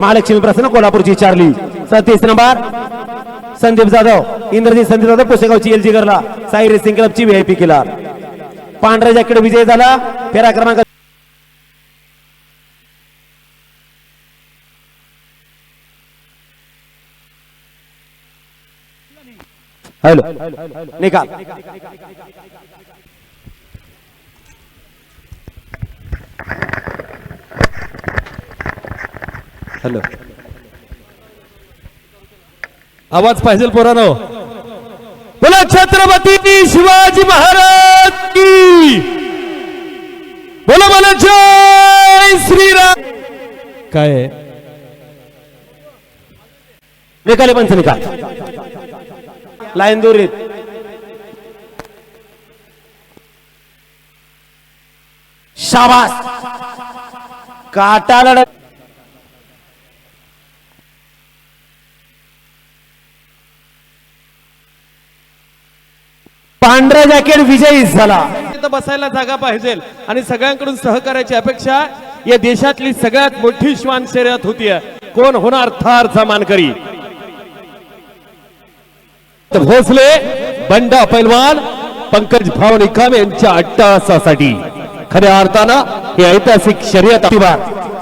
महालक्ष्मी प्रसन्न कोल्हापूरची चारली. सतीस नंबर. संदीप जाधव इंद्रजीत संदीप जाधव पुसेगावची एल जी करला साई रेसिंग क्लबची व्हीआयपी केला पांढऱ्या जॅकेट विजय झाला. फेरा क्रमांक हॅलो. निकाल. हॅलो. आवाज पाहिजे पोरानो. बोला छत्रपती शिवाजी महाराज की. बोला बोला जय श्रीराम. काय? निकाले पंच निकाल. लाईन दोरीत. शाबास. काटा लढत पांढरा जॅकेट विजयी झाला. तिथं बसायला जागा पाहिजे. आणि सगळ्यांकडून सहकार्याची अपेक्षा या देशातली सगळ्यात मोठी श्वान शर्यत होतीये. कोण होणार थारचा मानकरी भोसले बंडा पैलवान पंकज भाव निकाम यांच्या अट्टासासाठी खऱ्या अर्थानं ही ऐतिहासिक शर्यत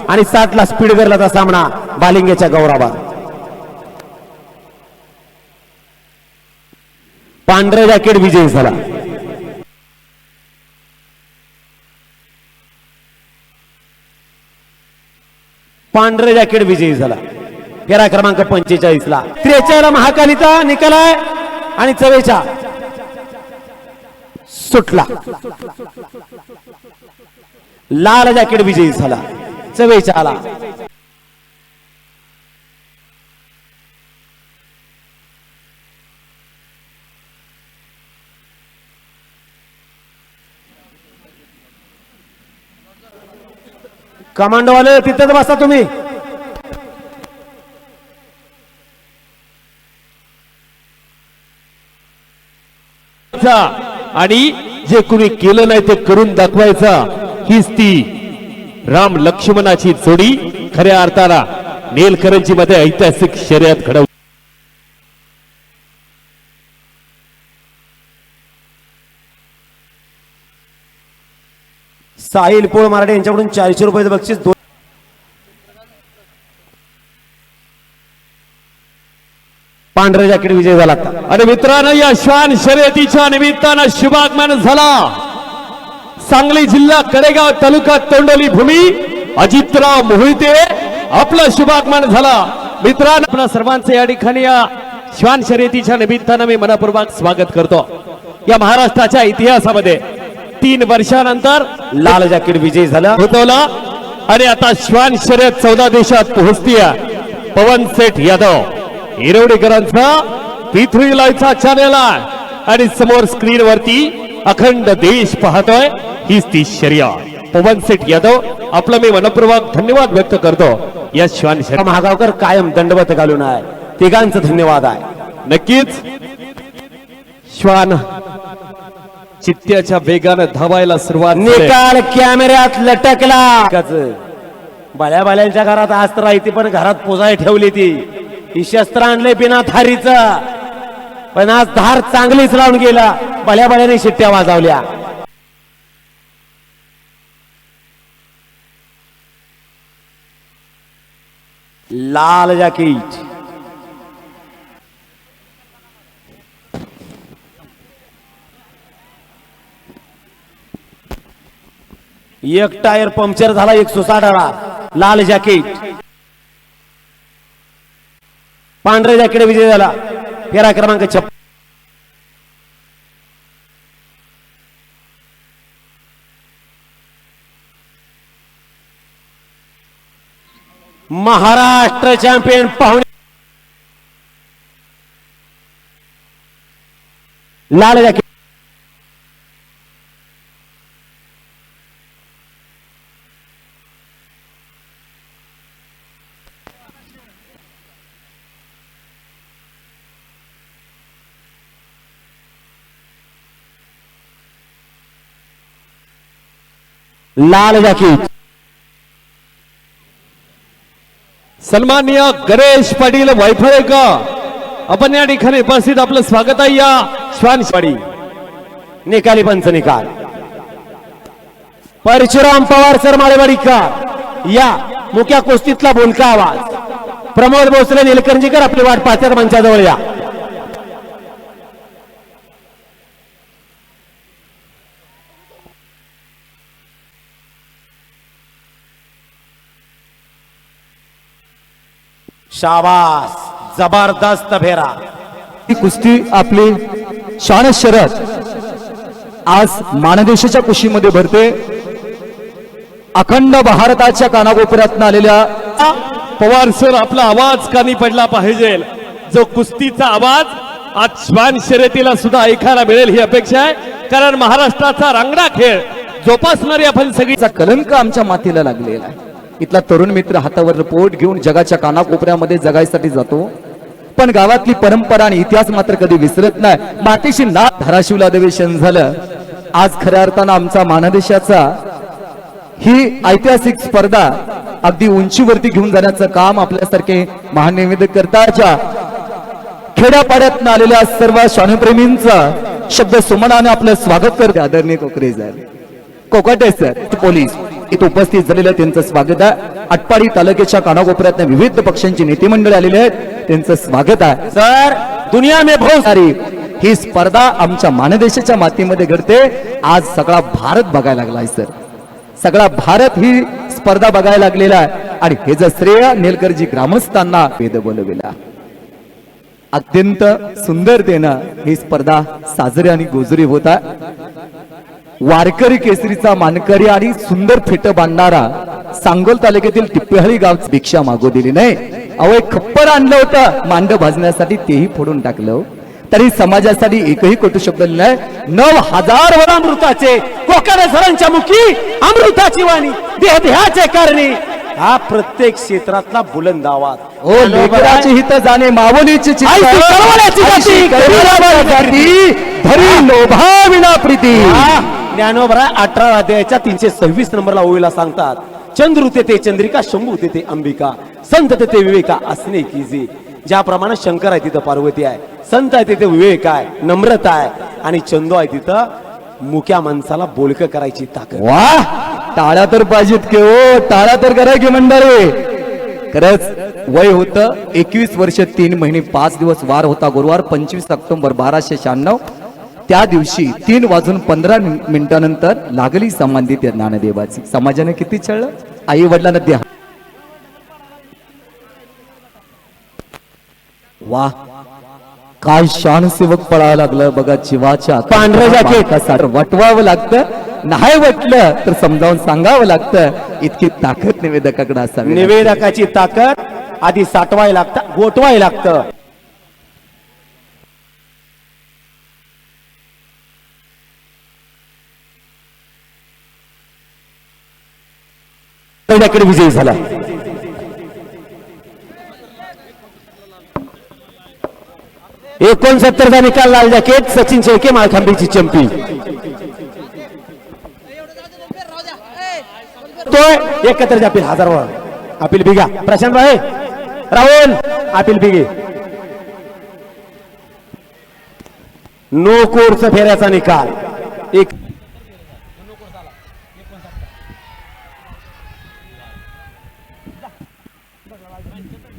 आणि सातला स्पीड गरलाचा सामना बालिंगेच्या गौरवात. पांढरा जॅकेट विजयी झाला. पांढरं जॅकेट विजयी झाला. फेरा क्रमांक पंचेचाळीस ला. त्रेचाळीला महाकालीचा निकाल आहे. आणि चवेचा सुटला. लाल जॅकेट विजयी झाला. चवेचा आला कमांडोवाले तिथेच बसा तुम्ही. चा आणि जे कुणी केलं नाही ते करून दाखवायचा. हीच ती राम लक्ष्मणाची जोडी खऱ्या अर्थाला. नेलकरंजी मध्ये ऐतिहासिक शर्यत घडवली साहिल पोळ मराठे यांच्याकडून चारशे रुपयाचं बक्षीस दोन पांढरे जॅकेट विजय झाला आणि मित्रांनो या श्वान शर्यतीच्या निमित्तानं शुभागमन झाला. सांगली जिल्हा कडेगाव तालुका तोंडोली भूमी अजितराव मोहिते आपलं शुभागमन झाला. मित्रांनो आपल्या सर्वांचं या ठिकाणी या श्वान शर्यतीच्या निमित्तानं मी मनपूर्वक स्वागत करतो. या महाराष्ट्राच्या इतिहासामध्ये तीन वर्षानंतर लाल जॅकेट विजयी झाला. होतवला आणि आता श्वान शर्यत चौदा देशात पोहोचतीय पवन सेठ यादव. हिरवडीकरांचा पृथ्वी लाईचा चॅनेल आहे. आणि समोर स्क्रीन वरती अखंड देश पाहतोय हीच ती शर्यत. पवन सेठ यादव आपलं मी मनपूर्वक धन्यवाद व्यक्त करतो या श्वान शर्यत. महागावकर कायम दंडवत घालून आहे. तिघांचं धन्यवाद आहे. नक्कीच. श्वान चित्त्याच्या वेगानं धावायला सुरुवात. निकाल कॅमेऱ्यात लटकला. बाल्या बाल्यांच्या घरात अस्त्र आहे पण घरात पोजाय ठेवली ती. ही शस्त्र आणले बिना थारीच पण आज धार चांगलीच लावून गेला. बाल्या बाल्याने शिट्ट्या वाजवल्या. लाल जॅकेट. एक टायर पंक्चर झाला एक आला. लाल जॅकेट पांढरे जॅकेट विजय झाला. फेरा क्रमांक छप्पन. महाराष्ट्र चॅम्पियन पाहुणे. लाल जॅकेट लाल जॅकेट सन्माननीय गणेश पाटील वायफळेकर आपण या ठिकाणी उपस्थित आपलं स्वागत आहे या श्वानवाडी निकाली पंच निकाल. परशुराम पवार सर माळेवाडीकर या मुख्या कुस्तीतला बोलका आवाज. प्रमोद भोसले निलकंजीकर आपली वाट पाहत्यात मंचाजवळ या. शाबास जबरदस्त फेरा. ही कुस्ती आपली शान शरद आज मानदेशाच्या कुशीमध्ये भरते. अखंड भारताच्या कानाकोपऱ्यातनं आलेल्या पवार सर आपला आवाज कानी पडला पाहिजे. जो कुस्तीचा आवाज आज श्वान शर्यतीला सुद्धा ऐकायला मिळेल ही अपेक्षा आहे. कारण महाराष्ट्राचा रांगडा खेळ जोपासणारी आपण सगळी चा कलंक आमच्या मातीला लागलेला आहे. इथला तरुण मित्र हातावर पोट घेऊन जगाच्या कानाकोपऱ्यामध्ये जगायसाठी जातो. पण गावातली परंपरा आणि इतिहास मात्र कधी विसरत नाही. मातीशी ना धाराशिवला अधिवेशन झालं. आज खऱ्या अर्थानं आमचा मानदेशाचा ही ऐतिहासिक स्पर्धा अगदी उंचीवरती घेऊन जाण्याचं काम आपल्यासारखे महान निवेदक करताच्या खेड्यापाड्यात आलेल्या सर्व श्वानप्रेमींचं शब्द सुमनाने आपलं स्वागत करते आदरणीय कोकरे सर कोकाटे सर. पोलीस. इथं उपस्थित झालेलं त्यांचं स्वागत आहे. आटपाडी तालुक्याच्या कानाकोपऱ्यात विविध पक्षांची नेते मंडळी आलेले आहेत. त्यांचं स्वागत आहे. सर दुनिया में बहुत सारी ही स्पर्धा आमच्या मानदेशाच्या मातीमध्ये घडते. आज सगळा भारत बघायला लागलाय सर. सगळा भारत ही स्पर्धा बघायला लागलेला आहे. आणि हे जर श्रेय नेलकरजी ग्रामस्थांना वेद बोलविला. अत्यंत सुंदरतेनं ही स्पर्धा साजरी आणि गोजरी होत आहे. वारकरी केसरीचा मानकरी आणि सुंदर फेट बांधणारा सांगोल तालुक्यातील टिप्पेहळी गाव भिक्षा मागू दिली नाही. अहो एक खप्पर आणलं होतं. मांड भाजण्यासाठी तेही फोडून टाकलं. तरी समाजासाठी एकही कटू शब्द नाही. नऊ हजार वर अमृताचे. सरांच्या मुखी अमृताची वाणी. देहदेहाचे कारणे. हा प्रत्येक क्षेत्रातला बुलंद आवाज. ओ लेकराची हित जाणे मावलीची धरी लोभाविना प्रीती. हा, ज्ञानोबरा अठरा अध्यायाच्या तीनशे सव्वीस नंबरला ओळीला सांगतात चंद्र ते चंद्रिका शंभू ते अंबिका संत ते विवेका असणे की जे. ज्याप्रमाणे शंकर आहे तिथं पार्वती आहे संत आहे तिथे विवेक आहे नम्रता आहे आणि चंदू आहे तिथं मुक्या माणसाला बोलक करायची ताकद. वा! टाळ्या तर पाहिजेत की ओ टाळ्या तर करा की मंडळी. खरंच वय होतं एकवीस वर्ष तीन महिने पाच दिवस वार होता गुरुवार पंचवीस ऑक्टोबर बाराशे शहाण्णव. त्या दिवशी तीन वाजून पंधरा मिनिटानंतर लागली समाधी त्या ज्ञानदेवाची. समाजाने किती छळलं? आई वडिलांना द्या. वा काय शान सेवक पळायला लागलं बघा जीवाच्या. कसा वटवावं लागतं नाही वटलं तर समजावून सांगावं लागतं. इतकी ताकद निवेदकाकडे असावी निवेदकाची ताकद आधी साठवाय लागतं गोठवाय लागतं. निवेदकाकडे विजयी झाला. एकोणसत्तरचा निकाल लाल जॅकेट सचिन शेळके माळखांबीची चंपी. तो एकत्र अपील हजार वर अपील बिगा. प्रशांत भाई राहुल अपील बिगे. नो कोर्स फेऱ्याचा निकाल. एक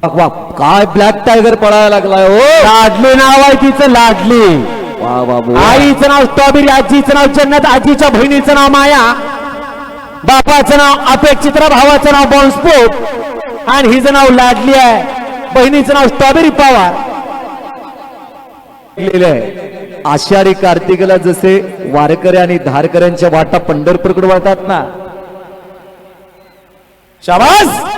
वा काय ब्लॅक टायगर पळायला लागलाय ओ लाडली नाव आहे तिचं लाडली. वा. आईचं नाव स्ट्रॉबेरी आजीचं नाव जन्नत आजीच्या बहिणीचं नाव माया. बापाचं नाव अपेक्षित्रा भावाचं नाव बॉन्सपोर्ट आणि हिचं नाव लाडली आहे. बहिणीचं नाव स्ट्रॉबेरी पवार. आहे आषाढी कार्तिकला जसे वारकरी आणि धारकऱ्यांच्या वाटा पंढरपूरकडे वाटतात ना. शाबास!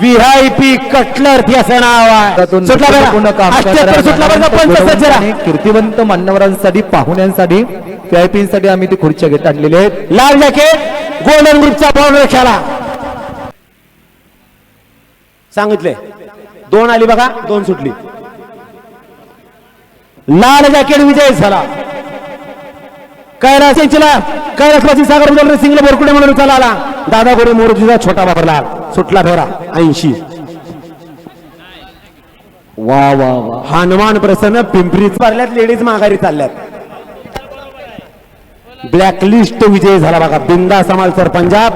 व्हीआयपी कटलर असं नाव आहे. सुटला बरं. जरा. कीर्तिवंत मान्यवरांसाठी पाहुण्यांसाठी व्हीआयपीसाठी आम्ही ते खुर्च्या घेत आणलेले आहेत. लाल जॅकेट गोल्डन ग्रुपचा पावडर खेळा. सांगितले. दोन आली बघा दोन सुटली. लाल जॅकेट विजय झाला. कैलास यांचीला कैलासवासी सागर उदल सिंगला बोरकुडे म्हणून चला आला दादा गोडे मोरजीचा छोटा वापरला. सुटला फेरा. ऐंशी. वा वा वा. हनुमान प्रसन्न पिंपरी भरल्यात लेडीज माघारी चालल्यात. ब्लॅकलिस्ट विजय झाला बघा. बिंदा समालसर पंजाब.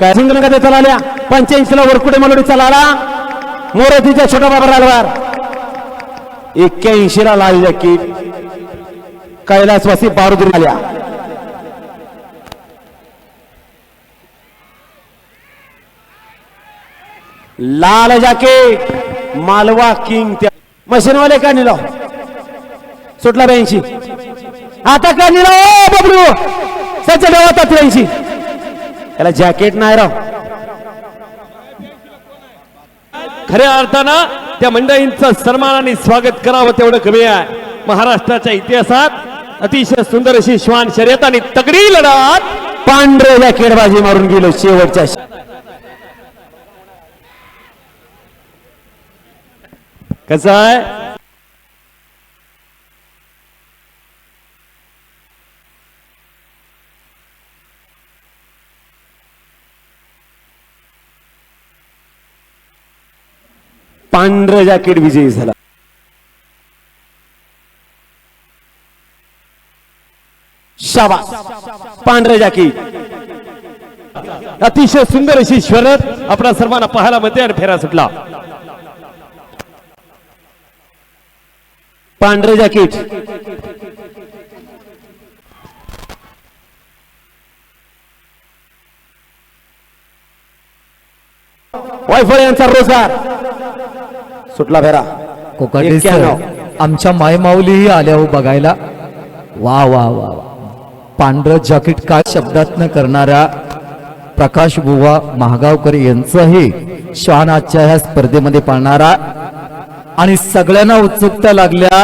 काय सिंगनगदे चलाल्या? पंच्याऐंशी ला वरकुडे मलोडी चलाला. मोरतीच्या छोटा बाबा रालवार एक्क्याऐंशी ला लाल जॅकेट. कैलासवासी बारुद्री आल्या. लाल जॅकेट मालवा किंग त्या मशीनवाले का निलाव सुटला ब्याऐंशी. आता का निलाव ओ बबलू सच देवा त्र्याऐंशी. त्याला जॅकेट नाही राव. खऱ्या अर्थानं त्या मंडळींचं सन्मान आणि स्वागत करावं तेवढं कमी आहे. महाराष्ट्राच्या इतिहासात अतिशय सुंदर अशी श्वान शर्यत आणि तगडी लढत पांढरे जॅकेट बाजी मारून गेलो शेवटच्या कसं आहे? पांढरं जॅकेट विजयी झाला. शाबा पांढरं जॅकेट. अतिशय सुंदर अशी शरद आपल्या सर्वांना पाहायला मिळते आणि फेरा सुटला. पांढरं जॅकेट. वायफळ यांचा रोजगार. सुटला फेरा. कोकाटे सर एक्क्याण्णव. आमच्या मायमाऊलीही आल्या हो बघायला. वा वा वा वा. पांढरं जॅकेट काय शब्दात न करणाऱ्या प्रकाश बुवा महागावकर यांचंही श्वान आजच्या ह्या स्पर्धेमध्ये पाळणारा आणि सगळ्यांना उत्सुकता लागल्या.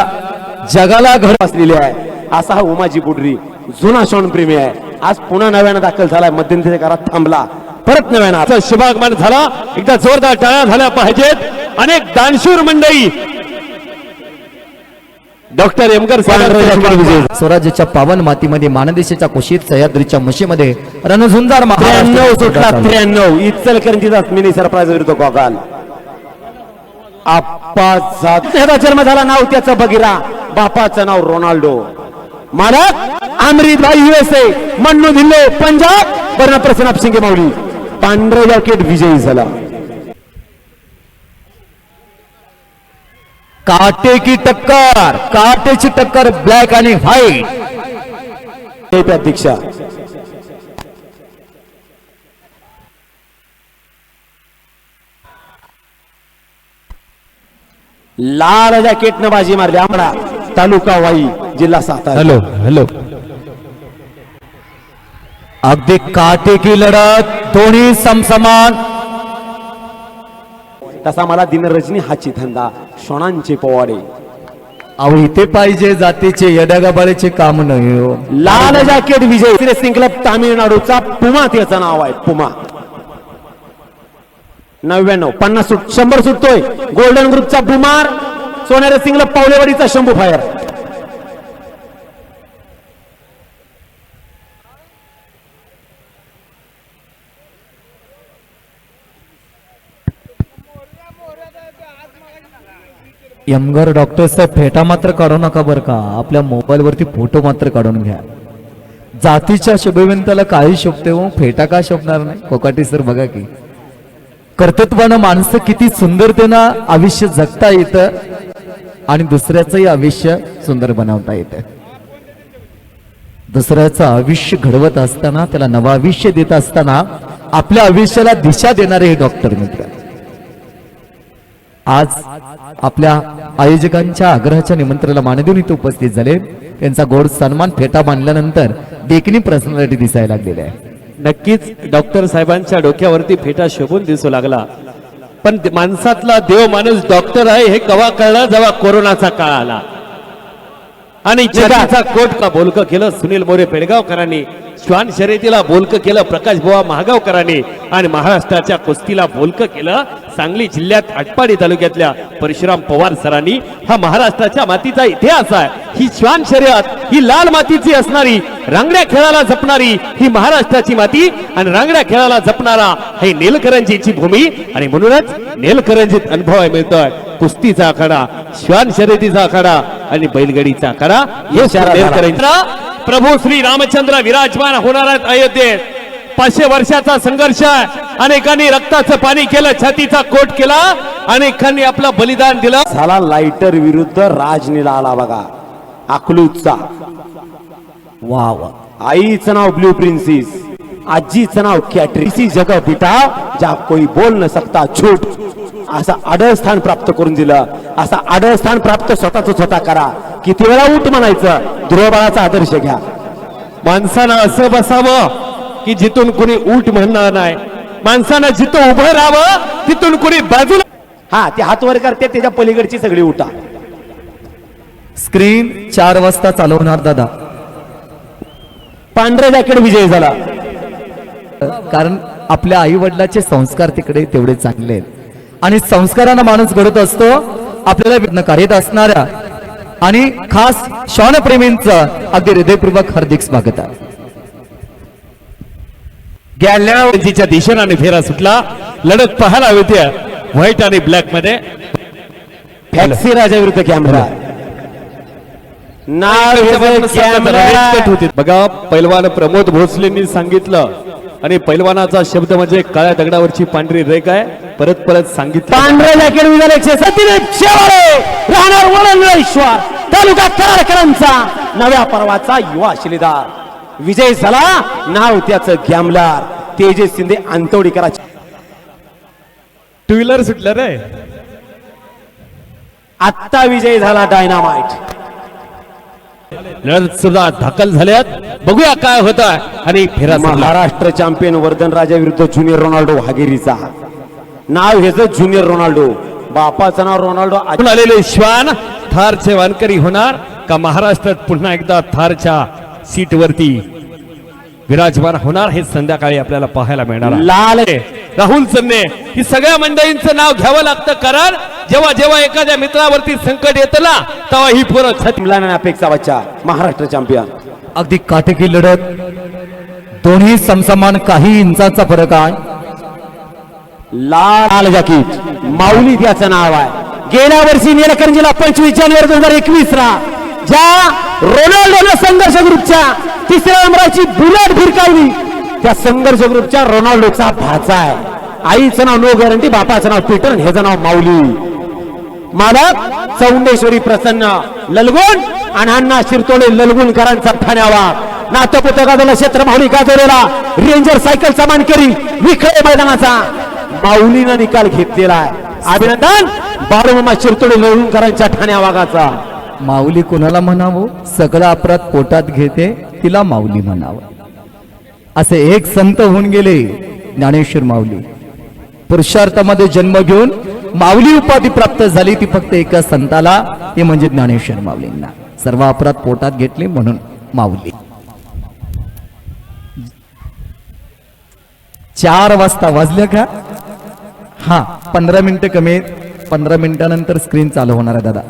जगाला घर असलेली आहे. असा हा उमाजी बुडरी जुना शॉन प्रेमी आहे. आज पुन्हा नव्यानं दाखल झालाय. मध्यंतरी घरात थांबला. परत नव्यानं आजचा शुभागमन झाला. एकदा जोरदार टाळ्या झाल्या पाहिजेत. अनेक दानशूर मंडळी. डॉक्टर एमकर स्वराज्याच्या पावन मातीमध्ये मानदेशाच्या कुशीत सह्याद्रीच्या म्हशीमध्ये रणझुंजार त्र्याण्णव सुटला त्र्याण्णव. इचलकरंजीचा मिनी सरप्राईज विरुद्ध गोगाल. आपाचा त्याचा जन्म झाला नाव त्याचं बगिरा बापाचं नाव रोनाल्डो. मालक अमृतभाई युएसए मन्नू धिल्लो पंजाब वर्ण प्रसन्न सिंगे माऊली. पांढरे जॅकेट विजयी झाला. काटे की टक्कर काटेची टक्कर ब्लॅक आणि व्हाईट टेप्यात दीक्षा. लाल जॅकेट न बाजी मारली. आमळा तालुका वाई जिल्हा सातारा. Hello hello. अगदी काटे की लढत दोन्ही समसमान. तसा मला दिनरजनी हाची धंदा शोणांचे पोवाडे अहो इथे पाहिजे जातीचे यडागाबाळेचे काम नाही हो. लाल जॅकेट विजय. रेसिंग क्लब तामिळनाडूचा पुमा त्याचं नाव आहे पुमा नव्याण्णव पन्नास सुट शंभर सुटतोय. गोल्डन ग्रुपचा बुमार सोन्या सिंगला पावलेवाडीचा शंभू फायर यमगर डॉक्टर साहेब फेटा मात्र काढू नका बरं का. आपल्या मोबाईल वरती फोटो मात्र काढून घ्या. जातीच्या शुभविंताला काही शोभते हो फेटा का शोभणार नाही? कोकाटी सर बघा की. कर्तृत्वानं माणसं किती सुंदरतेनं आयुष्य जगता येतं आणि दुसऱ्याचंही आयुष्य सुंदर बनवता येतं. दुसऱ्याचं आयुष्य घडवत असताना त्याला नवं आयुष्य देत असताना आपल्या आयुष्याला दिशा देणारे हे डॉक्टर मित्र. आज आपल्या आयोजकांच्या आग्रहाच्या निमंत्रणाला मानदेऊन इथे उपस्थित झाले. त्यांचा गोड सन्मान फेटा बांधल्यानंतर देखणी पर्सनॅलिटी दिसायला लागलेली आहे. नक्कीच डॉक्टर साहेबांच्या डोक्यावरती फेटा शोभून दिसू लागला. पण माणसातला देव माणूस डॉक्टर आहे हे कवा कळलं जेव्हा कोरोनाचा काळ आला? आणि जगाचा कोट का बोलकं केलं सुनील मोरे पेडगावकरांनी? श्वान शर्यतीला बोलकं केलं प्रकाश बुवा महागावकरांनी आणि महाराष्ट्राच्या कुस्तीला बोलकं केलं सांगली जिल्ह्यात आटपाडी तालुक्यातल्या परशुराम पवार सरांनी हा महाराष्ट्राच्या मातीचा इतिहास आहे ही श्वान शर्यत ही लाल मातीची असणारी रांगड्या खेळाला जपणारी ही महाराष्ट्राची माती आणि रांगड्या खेळाला जपणारा हे नेलकरंजीची भूमी आणि म्हणूनच नेलकरंजीत अनुभव मिळतोय कुस्तीचा आखाडा श्वान शर्यतीचा आखाडा आणि बैलगाडीचा आखाडा हे. नेलकरंजी प्रभू श्री रामचंद्र विराजमान होणार आहेत अयोध्येत. पाचशे वर्षाचा संघर्ष अनेकांनी रक्ताचं पाणी केलं छातीचा कोट केला अनेकांनी आपलं बलिदान दिलं. झाला लाइटर विरुद्ध राजनीला आला बघा. अकलूजचा. वा वा आईचं नाव ब्ल्यू प्रिन्सिस. आजीचं नाव कॅट्रिसी जग पिता ज्या कोई बोल न सकता छूट असं आडळ स्थान प्राप्त करून दिलं. असं आडळ स्थान प्राप्त स्वतःच स्वतः करा. किती वेळा उठ म्हणायचं ध्रुवबाळाचा आदर्श घ्या. माणसानं असं बसावं की जिथून कुणी उठ म्हणणार नाही. माणसानं जिथं उभं राहावं तिथून कुणी बाजूला हा ते हात वर करते त्याच्या पलीकडची सगळी उठा. स्क्रीन चार वाजता चालवणार दादा. पांढऱ्या जॅकेट विजय झाला. कारण आपल्या आई वडिलाचे संस्कार तिकडे तेवढे चांगले आहेत. आणि संस्कारानं माणूस घडत असतो आपल्याला विघ्न कार्यत असणाऱ्या आणि खास श्वानप्रेमींचं अगदी हृदयपूर्वक हार्दिक स्वागत आहे. गॅलॅवजीच्या दिशेने फेरा सुटला. लढत पाहायला होती. व्हाईट आणि ब्लॅकमध्ये. फॅक्सी राजा विरुद्ध कॅमेरा. नाव ह्याचं कॅमेरा होते. बघा पैलवान प्रमोद भोसलेंनी सांगितलं आणि पैलवानाचा शब्द म्हणजे काळ्या दगडावरची पांढरी रेख आहे. परत परत सांगितलं. पांढऱ्या जॅकेट विजय एकशे सतीने शेवाळे. राहणार तालुका कराडकरांचा नव्या पर्वाचा युवा शिलेदार. विजय झाला नाव त्याचं गॅमलार तेजस शिंदे अंतवडीकराचे टू व्हीलर सुटलं रे. आत्ता विजय झाला डायनामाइट. लढत सुद्धा दाखल झाल्यात बघूया काय होत आणि फेरा. महाराष्ट्र चॅम्पियन वर्धन राजा विरुद्ध ज्युनियर रोनाल्डो हागेरीचा नाव ह्याचं ज्युनियर रोनाल्डो बापाचं नाव रोनाल्डो आलेले श्वान थारचे वानकरी होणार का महाराष्ट्रात पुन्हा एकदा थारच्या सीट वरती विराजमान होणार हे संध्याकाळी आपल्याला पाहायला मिळणार. लाल राहुल सन्ने ही सगळ्या मंडळींचं नाव घ्यावं लागतं कारण जेव्हा जेव्हा एखाद्या मित्रावरती संकट येतं ना तेव्हा ही पोरं छत अपेक्षा बच्चा महाराष्ट्र चॅम्पियन अगदी काटेकी लढत. दोन्ही समसमान काही इंचाचा फरक आहे. लाल जाकीट. माऊली त्याचं नाव आहे. गेल्या वर्षी निलकंठीला पंचवीस जानेवारी दोन हजार एकवीस ला ज्या रोनाल्डोनं संघर्ष ग्रुपच्या तिसऱ्या नंबराची बुलेट भिरकावली त्या संघर्ष ग्रुपच्या रोनाल्डोचा भाचा आहे. आईचं नाव नो गॅरंटी बापाचं नाव पीटर आणि ह्याचं नाव माऊली. मालक चौंडेश्वरी प्रसन्न. ललगुण आणि अण्णा शिरतोडे ललगुणकरांचा ठाण्यावा. नातपुत गाजवला क्षेत्र माऊली गाजवलेला. रेंजर सायकल मानकरी विखळे मैदानाचा. माऊलीनं निकाल घेतलेला आहे. अभिनंदन बाळूमामा शिरतोडे ललगुणकरांच्या ठाण्या वाघाचा माऊली कोणाला म्हणावं? सगळा अपराध पोटात घेते तिला माऊली म्हणावं. असे एक संत होऊन गेले ज्ञानेश्वर माऊली. पुरुषार्थामध्ये जन्म घेऊन माऊली उपाधी प्राप्त झाली ती फक्त एका संताला ते म्हणजे ज्ञानेश्वर माऊलींना. सर्व अपराध पोटात घेतले म्हणून माऊली. चार वाजता वाजल्या का? हा पंधरा मिनिटं कमी आहेत. पंधरा मिनिटानंतर स्क्रीन चालू होणार आहे दादा.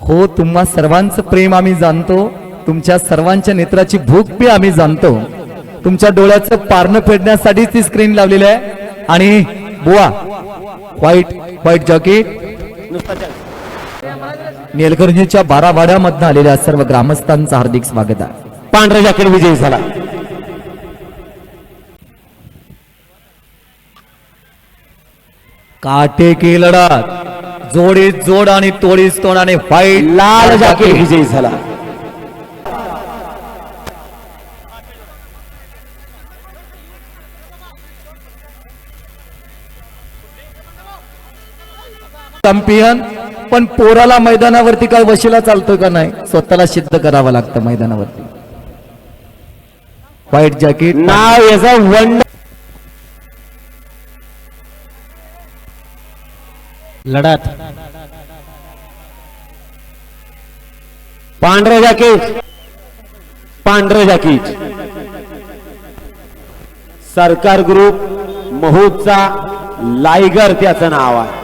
हो तुम्हा सर्वांचं प्रेम आम्ही जाणतो. तुमच्या सर्वांच्या नेत्राची भूक बी आम्ही जाणतो. तुमच्या डोळ्याचं पारणं फेडण्यासाठी ती स्क्रीन लावलेली आहे. आणि बुवा व्हाईट व्हाईट जॉकेट निलकर्णीच्या बारा वाड्यामधनं आलेल्या सर्व ग्रामस्थांचं हार्दिक स्वागत आहे. पांढरा जॅकेट विजयी झाला. काटे की लढत जोडीत जोड आणि तोडीस तोड आणि व्हाईट लाल जॅकेट विजयी झाला. चॅम्पियन पण पोराला मैदानावरती काय वशिला चालतोय का नाही? स्वतःला सिद्ध करावं लागतं मैदानावरती. व्हाईट जॅकेट नाव याचं वन लढत. पांढरं जॅकेट पांढरं जॅकेट सरकार ग्रुप महूदचा लायगर त्याचं नाव आहे.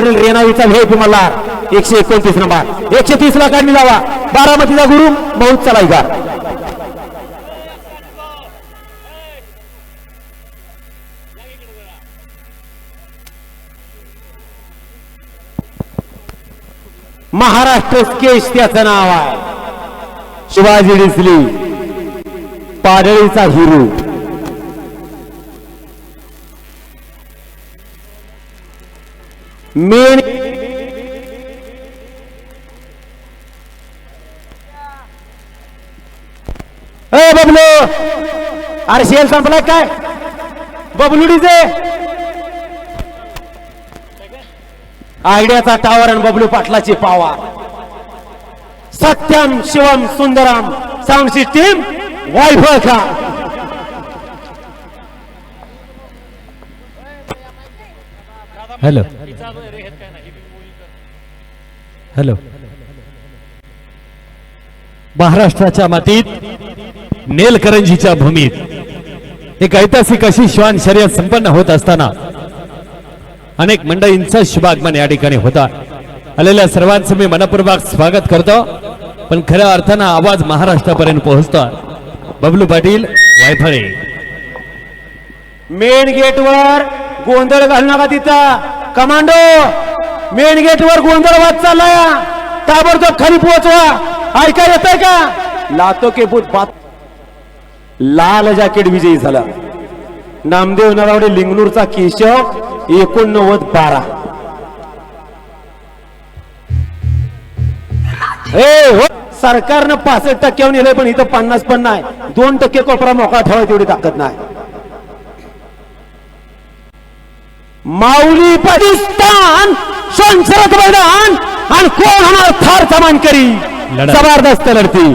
पाटील रेणावीचा व्ही मला एकशे एकोणतीस नंबर. एकशे तीस ला काढली जावा. बारामतीचा गुरु बहुत लायगर महाराष्ट्र स्केच त्याचं नाव आहे. शिवाजी डिसली पाडळीचा हिरू. मेन अ बबलू! अरे शेल संपलाय काय? बबलू डीजे! आयडियाचा टावर आणि बबलू पाटलाची पावा सत्यम शिवम सुंदरम साऊंड सिस्टीम वायफळ का हॅलो हॅलो. महाराष्ट्राच्या मातीत नेलकरंजीच्या भूमीत एक ऐतिहासिक अशी श्वान शर्यत संपन्न होत असताना अनेक मंडळींचा शुभागमन या ठिकाणी होता. आलेल्या सर्वांचं मी मनपूर्वक स्वागत करतो. पण खऱ्या अर्थानं आवाज महाराष्ट्रापर्यंत पोहोचतो बबलू पाटील वायफळे. मेन गेटवर गोंधळ घालू नका तिथं. कमांडो! मेन गेटवर गोंधळ वाद चाललाय. ताबडतोब खाली पोहोचवा. ऐका येतंय का? लातो के बुत बात. लाल जॅकेट विजयी झाला. नामदेव नरावडे लिंगनूरचा केशव एकोणनव्वद बारा. हे हो सरकारनं पासष्ट टक्क्यावर नेलंय पण इथं पन्नास पण नाही. दोन टक्के कोपरा मोकळा ठेवाय तेवढी ताकद नाही. माऊली पाकिस्तान संसरत मैदान आणि कोण होणार थार सामानकरी लढत. जबरदस्त लढती.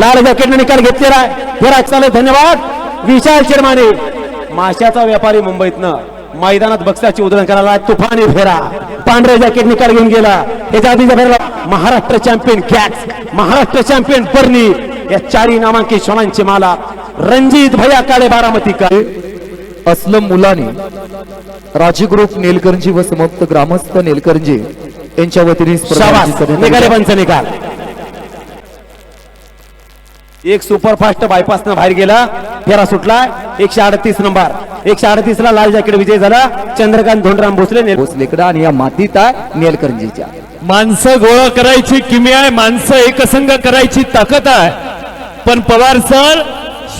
लाल जॅकेटने निकाल घेतलेला आहे. धन्यवाद. विशाल शिरमाने माशाचा व्यापारी मुंबईतनं मैदानात बक्षाची उधळण करायला तुफानी फेरा. पांढरे जॅकेट निकाल घेऊन गेला. याच्या आधीच्या फेऱ्याला Maharashtra champion catch Maharashtra champion पर्णी या चारी नामांकित क्षणांची माला रणजित भैया काळे बारामती का असलम मुलानी राजी ग्रुप नेलकरंजी व समाप्त ग्रामस्थ नेलकरंजी यांच्या वतीने निघाले. पंच निकाल. एक सुपरफास्ट बायपास न बाहेर गेला. फेरा सुटला एकशे अडतीस नंबर. एकशे अडतीस ला लाल जॅकेट विजय झाला. चंद्रकांत धोंडराम भोसले भोसलेकडा आणि या मातीत आहे नेलकरंजीच्या. माणसं गोळा करायची किमी आहे. माणसं एकसंघ करायची ताकद आहे. पण पवार सर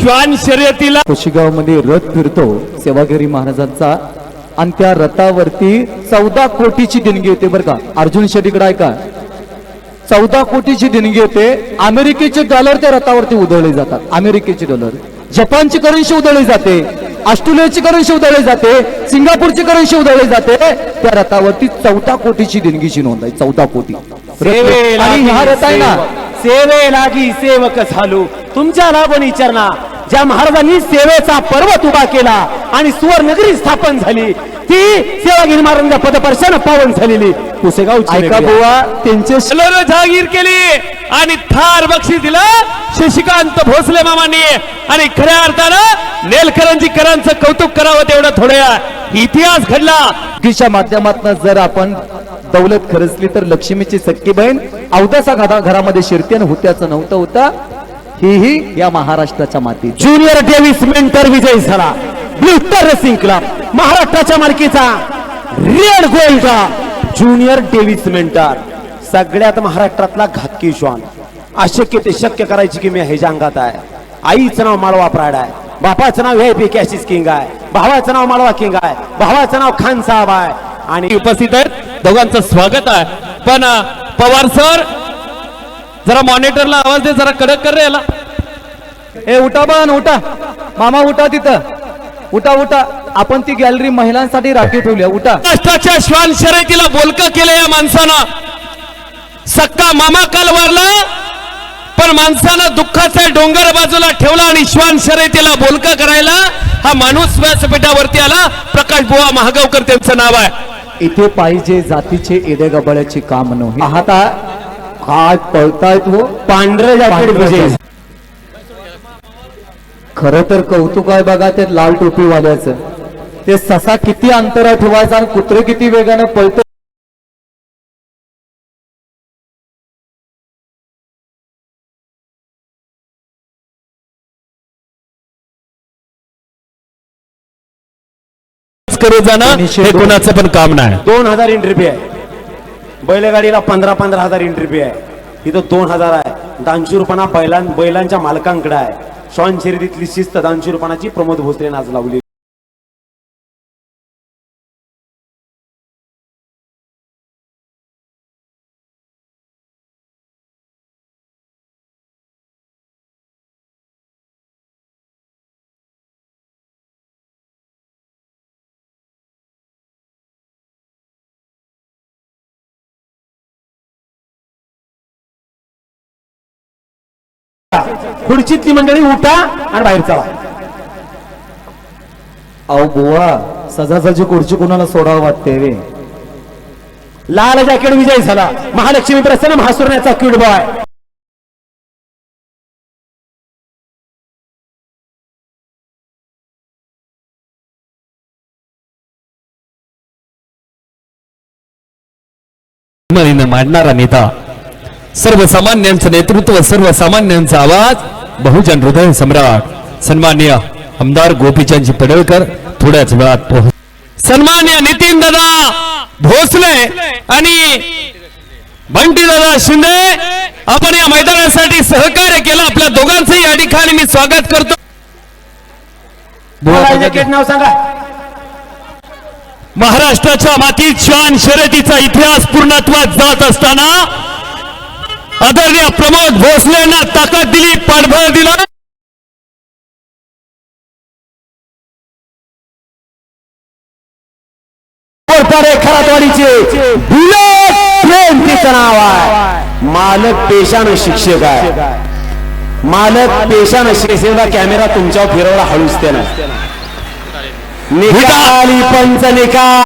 श्वान शर्यतीला कोशीगावमध्ये रथ फिरतो. सेवागिरी महाराजांचा आणि त्या रथावरती चौदा कोटीची देणगी होते बरं का. अर्जुन शेट्टीकडे आहे का चौदा कोटीची देणगी होते. अमेरिकेचे डॉलर त्या रथावरती उधळले जातात. अमेरिकेचे डॉलर जपानची करन्सी उधळली जाते. ऑस्ट्रेलियाची करन्सी उधळली जाते. सिंगापूरची करन्सी उधळली जाते. त्या रथावरती चौदा कोटीची देणगीची नोंद आहे. चौदा कोटी. आणि हा रथ आहे ना. सेवे. लागी सेवक झालो. तुमच्या लाभून विचारणा. ज्या महाराजांनी सेवेचा पर्वत उभा केला आणि सुवर्णगरी स्थापन झाली ती सेवागिरी महाराजांच्या पदपर्शानं पावन झालेली. पुसेगाव ऐका बुवा त्यांचे जहागीर केली आणि थार बक्षीस दिलं शशिकांत भोसले मामांनी. आणि खऱ्या अर्थानं नेलकरंजीकरांचं कौतुक करावं तेवढं थोडं इतिहास घडला. च्या माध्यमातून जर आपण दौलत खरचली तर लक्ष्मीची सख्खी बहीण अवदासा घरा घरामध्ये शिरतेन होत्याचं नव्हतं होता. ही ही या महाराष्ट्राच्या मातीत. ज्युनियर डेव्हिस मेंटर विजय झाला. ब्लूस्टर रेसिंग क्लब महाराष्ट्राच्या मालकीचा रेड गोल्डचा ज्युनियर डेव्हिस मेंटर सगळ्यात महाराष्ट्रातला घातकी श्वान. अशक्य ते शक्य करायची की मी ह्याच्या अंगात आहे. आईचं नाव माळवा प्राड आहे. बापाचं नाव व्ही पी कॅशिस किंग आहे. भावाचं नाव माळवा किंग आहे. भावाचं नाव खान साहेब आहे. आणि उपस्थित आहेत. दोघांचं स्वागत आहे. पण पवार सर जरा मॉनिटरला आवाज दे जरा कडक कर रे याला. ए उठा बाण उठा. मामा उठा तिथं. उठा उठा. आपण ती गॅलरी महिलांसाठी राखी ठेवली. उठा. महाराष्ट्राच्या श्वान शर्यतीला बोलकं केलं या माणसानं. सक्का मामा काल वारला पण माणसानं दुःखाचा डोंगर बाजूला ठेवला आणि श्वान शर्यतीला बोलकं करायला हा माणूस व्यासपीठावरती आला. प्रकाश बुवा महागावकर त्यांचं नाव आहे. इथे पाहिजे जातीचे एडे गबाळ्याचे काम नव्हे. पाहता काय पळतायत हो. पांढरे जॅकेट विजय. खर तर कौतुक आहे बघा ते लाल टोपीवाल्याचं. ते ससा किती अंतरा ठेवायचा आणि कुत्रे किती वेगानं पळत करत जाणं हे कोणाचं पण काम नाही. दोन हजार फी आहे. बैलगाडीला पंधरा पंधरा हजार एंट्री फी आहे. इथं दोन हजार आहे. दानशूरपणा बैलां बैलांच्या मालकांकडे आहे. श्वान शर्यतीतली शिस्त दानशूरपणाची प्रमोद भोसले आज लावली खुर्चीतली मंडळी उठा आणि बाहेर चला. अहो बुवा सजासजी खुर्ची कोणाला सोडावं वाटते रे? लाल जॅकेट विजय झाला. महालक्ष्मी प्रसन्न महासुरण्याचा क्यूड बॉय मनीनं मांडणारा नेता सर्वसामान्यांचं नेतृत्व सर्वसामान्यांचा आवाज बहुजन हृदय सम्राट. सन्मान्य आमदार गोपीचंदजी पडळकर थोड्याच वेळात पोहोच सन्मान्य नितीन दादा भोसले आणि बंटी दादा शिंदे आपण या मैदानासाठी सहकार्य केलं. आपल्या दोघांचंही या ठिकाणी मी स्वागत करतो. नाव सांगा. महाराष्ट्राच्या मातीत शान शर्यतीचा इतिहास पूर्णत्वात जात असताना आदरणीय प्रमोद भोसले यांना ताकद दिली पाठबळ दिला. खरातवाडीचे तिचं नाव आहे. मालक पेशानं शिक्षक आहे. मालक पेशानं शिक्षेला कॅमेरा तुमच्यावर फिरवला हळूच त्यानं निकाली पंच निकाल.